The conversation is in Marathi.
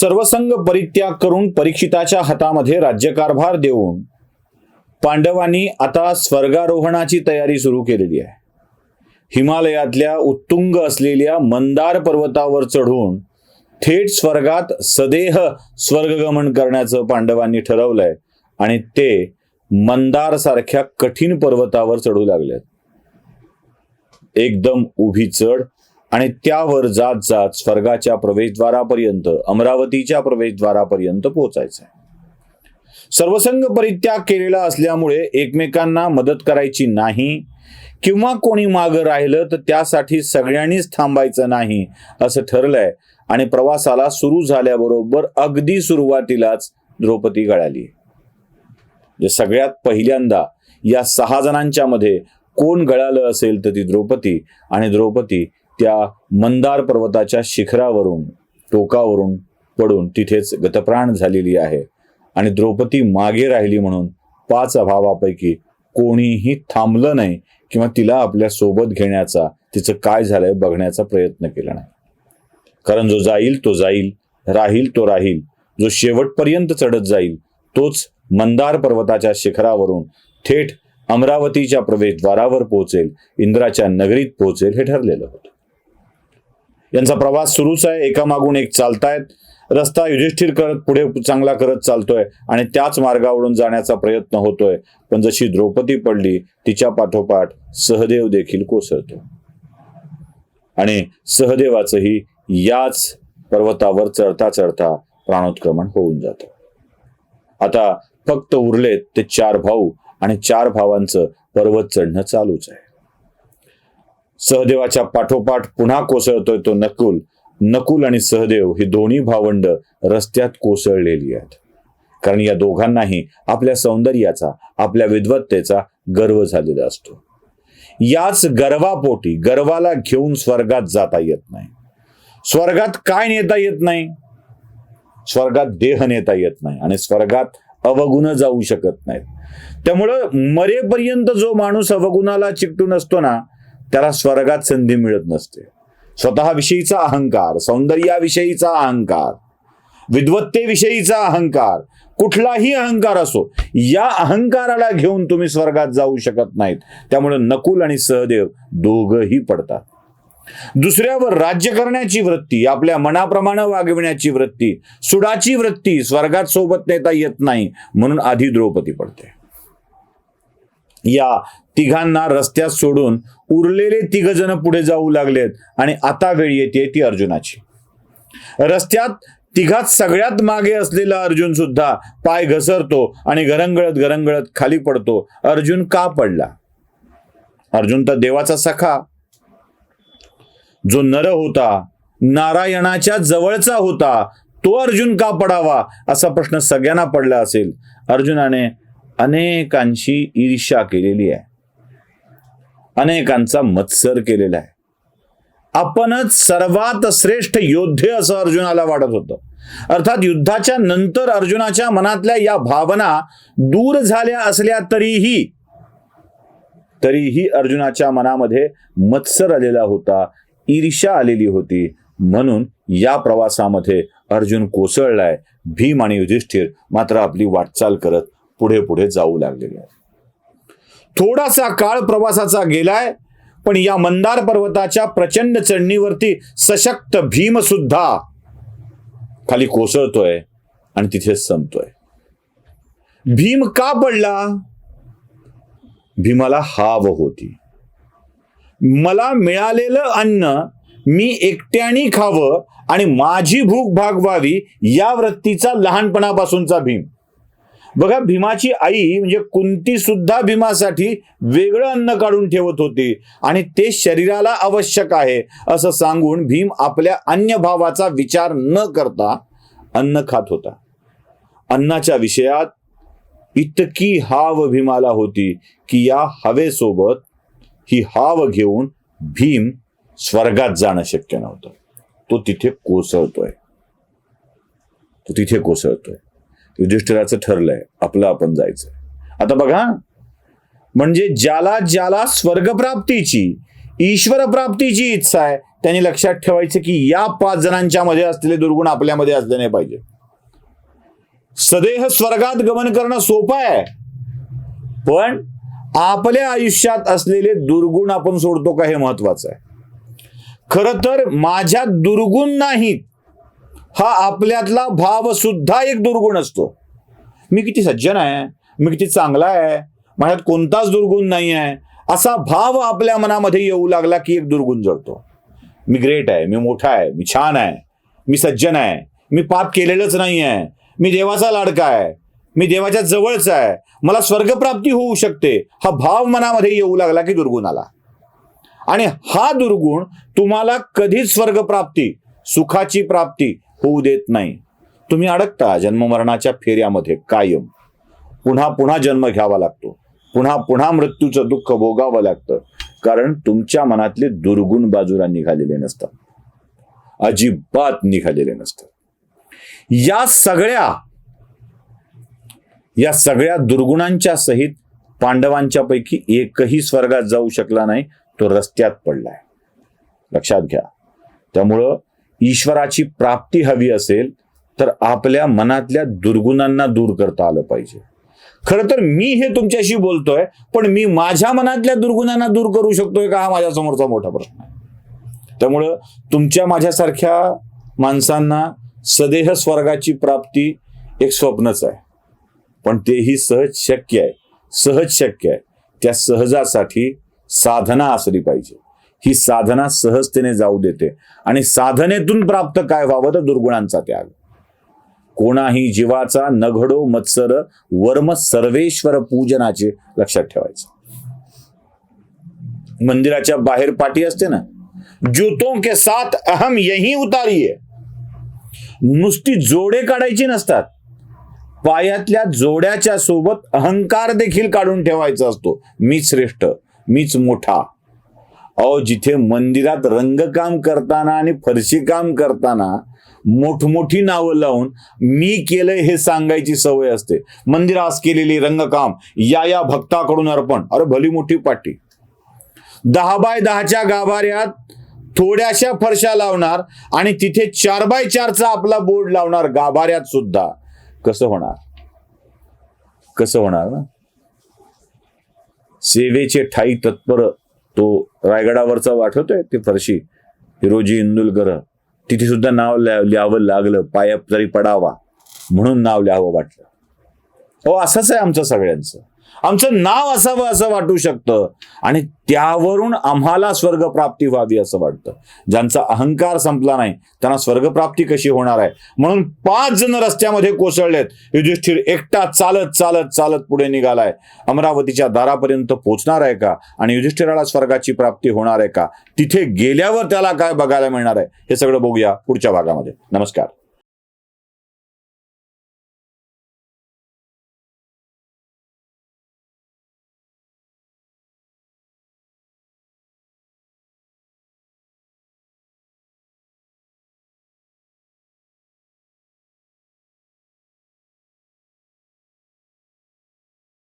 सर्वसंग परित्याग करून परीक्षिताच्या हातामध्ये राज्यकारभार देऊन पांडवांनी आता स्वर्गारोहणाची तयारी सुरू केलेली आहे. हिमालयातल्या उत्तुंग असलेल्या मंदार पर्वतावर चढून थेट स्वर्गात सदेह स्वर्गगमन करण्याचं पांडवांनी ठरवलंय आणि ते मंदार सारख्या कठीण पर्वतावर चढू लागलेत. एकदम उभी चढ आणि त्यावर जात जात स्वर्गाच्या प्रवेशद्वारापर्यंत अमरावतीच्या प्रवेशद्वारापर्यंत पोहोचायचंय. सर्वसंग परित्याग केलेला असल्यामुळे एकमेकांना मदत करायची नाही किंवा कोणी मागं राहिलं तर त्यासाठी सगळ्यांनीच थांबायचं नाही असं ठरलंय आणि प्रवासाला सुरू झाल्याबरोबर अगदी सुरुवातीलाच द्रौपदी गळाली. जे सगळ्यात पहिल्यांदा या सहा जणांच्या मध्ये कोण गळालं असेल तर ती द्रौपदी आणि द्रौपदी त्या मंदार पर्वताच्या शिखरावरून टोकावरून पडून तिथेच गतप्राण झालेली आहे. आणि द्रौपदी मागे राहिली म्हणून पाच अभावापैकी कोणीही थांबलं नाही किंवा तिला आपल्यासोबत घेण्याचा तिचं काय झालंय बघण्याचा प्रयत्न केला नाही. कारण जो जाईल तो जाईल. राहील तो राहील. जो शेवटपर्यंत चढत जाईल तोच मंदार पर्वताच्या शिखरावरून थेट अमरावतीच्या प्रवेशद्वारावर पोहोचेल इंद्राच्या नगरीत पोहोचेल हे ठरलेलं होतं. यांचा प्रवास सुरूच आहे. एकामागून एक चालतायत. रस्ता युधिष्ठिर करत पुढे चांगला करत चालतोय आणि त्याच मार्गावरून जाण्याचा प्रयत्न होतोय. पण जशी द्रौपदी पडली तिच्या पाठोपाठ सहदेव देखील कोसळतो. आणि सहदेवाचंही याच पर्वतावर चढता चढता प्राणोत्क्रमण होऊन जातं. आता फक्त उरलेत ते चार भाऊ आणि चार भावांचं पर्वत चढणं चालूच आहे. सहदेवाच्या पाठोपाठ पुन्हा कोसळतोय तो नकुल. नकुल आणि सहदेव ही दोन्ही भावंड रस्त्यात कोसळलेली आहेत. कारण या दोघांनाही आपल्या सौंदर्याचा आपल्या विद्वत्तेचा गर्व झालेला असतो. याच गर्वापोटी गर्वाला घेऊन स्वर्गात जाता येत नाही. स्वर्गात काय नेता येत नाही? स्वर्गात देह नेता येत नाही आणि स्वर्गात अवगुण जाऊ शकत नाहीत. त्यामुळं मरेपर्यंत जो माणूस अवगुणाला चिकटून असतो ना त्याला स्वर्गात संधी मिळत नसते. स्वतःविषयीचा अहंकार सौंदर्याविषयीचा अहंकार विद्वत्तेविषयीचा अहंकार कुठलाही अहंकार असो या अहंकाराला घेऊन तुम्ही स्वर्गात जाऊ शकत नाहीत. त्यामुळे नकुल आणि सहदेव दोघही पडतात. दुसऱ्यावर राज्य करण्याची वृत्ती आपल्या मनाप्रमाणे वागविण्याची वृत्ती सुडाची वृत्ती स्वर्गात सोबत नेता येत नाही म्हणून आधी द्रौपदी पडते. या तिघांना रस्त्यात सोडून उरलेले तिघ जण पुढे जाऊ लागलेत आणि आता वेळ येते ती अर्जुनाची. रस्त्यात तिघात सगळ्यात मागे असलेला अर्जुन सुद्धा पाय घसरतो आणि घरंगळत घरंगळत खाली पडतो. अर्जुन का पडला? अर्जुन तर देवाचा सखा. जो नर होता नारायणाच्या जवळचा होता तो अर्जुन का पडावा असा प्रश्न सगळ्यांना पडला असेल. अर्जुनाने अनेकांशी ईर्ष्या केलेली आहे. अनेकांचा मत्सर केलेला आहे. आपणच सर्वात श्रेष्ठ योद्धे असं अर्जुनाला वाटत होतं. अर्थात युद्धाच्या नंतर अर्जुनाच्या मनातल्या या भावना दूर झाल्या असल्या तरीही तरीही अर्जुनाच्या मनामध्ये मत्सर आलेला होता ईर्ष्या आलेली होती. म्हणून या प्रवासामध्ये अर्जुन कोसळलाय. भीम आणि युधिष्ठिर मात्र आपली वाटचाल करत पुढे पुढे जाऊ लागलेले आहे थोडासा काळ प्रवासाचा गेलाय पण या मंदार पर्वताच्या प्रचंड चढणीवरती सशक्त भीम सुद्धा खाली कोसळतोय आणि तिथे संपतोय. भीम का पडला? भीमाला हाव होती. मला मिळालेलं अन्न मी एकट्याने खावं आणि माझी भूक भागवावी या वृत्तीचा लहानपणापासूनचा भीम. बघा भीमाची आई म्हणजे कुंती सुद्धा भीमासाठी वेगळं अन्न काढून ठेवत होती आणि ते शरीराला आवश्यक आहे असं सांगून भीम आपल्या अन्य भावाचा विचार न करता अन्न खात होता. अन्नाच्या विषयात इतकी हाव भीमाला होती की या हवेसोबत ही हाव घेऊन भीम स्वर्गात जाणं शक्य नव्हतं. तो तिथे कोसळतोय. तो तिथे कोसळतोय. युधिष्ठिराचं ठरलंय. आपलं आपण जायचं आता बघा म्हणजे ज्याला ज्याला स्वर्गप्राप्तीची ईश्वर प्राप्तीची इच्छा आहे त्यांनी लक्षात ठेवायचं की या पाच जणांच्या मध्ये असलेले दुर्गुण आपल्यामध्ये असले नाही पाहिजे. सदेह स्वर्गात गमन करणं सोपं आहे. पण आपल्या आयुष्यात असलेले दुर्गुण आपण सोडतो का हे महत्वाचं आहे. खर तर माझ्या दुर्गुण नाहीत. हा आपल्यातला भाव सुद्धा एक दुर्गुण असतो. मी किती सज्जन आहे मी किती चांगला आहे माझ्यात कोणताच दुर्गुण नाही आहे असा भाव आपल्या मनामध्ये येऊ लागला की एक दुर्गुण जळतो मी ग्रेट आहे मी मोठा आहे मी छान आहे मी सज्जन आहे मी पाप केलेलंच नाही आहे मी देवाचा लाडका आहे मी देवाच्या जवळचा आहे मला स्वर्गप्राप्ती होऊ शकते हा भाव मनामध्ये येऊ लागला की दुर्गुण आला. आणि हा दुर्गुण तुम्हाला कधीच स्वर्गप्राप्ती सुखाची प्राप्ती होऊ देत नाही. तुम्ही अडकता जन्ममरणाच्या फेऱ्यामध्ये कायम. पुन्हा पुन्हा जन्म घ्यावा लागतो. पुन्हा पुन्हा मृत्यूचं दुःख भोगावं लागतं. कारण तुमच्या मनातले दुर्गुण बाजूला निघालेले नसतात. अजिबात निघालेले नसतात. या सगळ्या या सगळ्या दुर्गुणांच्या सहित पांडवांच्या पैकी एकही स्वर्गात जाऊ शकला नाही तो रस्त्यात पडलाय. लक्षात घ्या. त्यामुळं ईश्वराची प्राप्ती हवी असेल तर आपल्या मनातल्या दुर्गुणांना दूर करता आलं पाहिजे. खरं तर मी हे तुमच्याशी बोलतोय पण मी माझ्या मनातल्या दुर्गुणांना दूर करू शकतोय का हा माझ्या समोरचा मोठा प्रश्न आहे. त्यामुळं तुमच्या माझ्यासारख्या माणसांना सदेह स्वर्गाची प्राप्ती एक स्वप्नच आहे. पण तेही सहज शक्य आहे सहज शक्य आहे. त्या सहजासाठी साधना असली पाहिजे. ही साधना सहजतेने जाऊ देते. आणि साधनेतून प्राप्त काय व्हावं तर दुर्गुणांचा त्याग. कोणाही जीवाचा नघडो मत्सर वर्म सर्वेश्वर पूजनाचे लक्षात ठेवायचं. मंदिराच्या बाहेर पाठी असते ना ज्योतों के साथ अहम यही उतारीये. नुसती जोडे काढायची नसतात. पायातल्या जोड्याच्या सोबत अहंकार देखील काढून ठेवायचा असतो. मीच श्रेष्ठ मीच मोठा अहो जिथे मंदिरात रंगकाम करताना आणि फरशी काम करताना मोठमोठी नावं लावून मी केलंय हे सांगायची सवय असते. मंदिरास केलेली रंगकाम या या भक्ताकडून अर्पण. अरे भली मोठी पाठी दहा बाय दहाच्या गाभाऱ्यात थोड्याशा फरशा लावणार आणि तिथे चार बाय चारचा आपला बोर्ड लावणार गाभाऱ्यात सुद्धा. कसं होणार? कसं होणार ना? सेवेचे ठाई तत्पर तो रायगडावरचा आठवतोय ते फरशी. हिरोजी इंदुलकर तिथे सुद्धा नाव लिहावं लागलं पाया तरी पडावा म्हणून नाव लिहावं वाटलं. हो असंच आहे आमचं सगळ्यांचं. आमचं नाव असावं असं वाटू शकतं. आणि त्यावरून आम्हाला स्वर्गप्राप्ती व्हावी असं वाटतं. ज्यांचा अहंकार संपला नाही त्यांना स्वर्गप्राप्ती कशी होणार आहे? म्हणून पाच जण रस्त्यामध्ये कोसळलेत. युधिष्ठिर एकटा चालत चालत चालत पुढे निघालाय. अमरावतीच्या दारापर्यंत पोहोचणार आहे का? आणि युधिष्ठिराला स्वर्गाची प्राप्ती होणार आहे का? तिथे गेल्यावर त्याला काय बघायला मिळणार आहे? हे सगळं बघूया पुढच्या भागामध्ये. नमस्कार.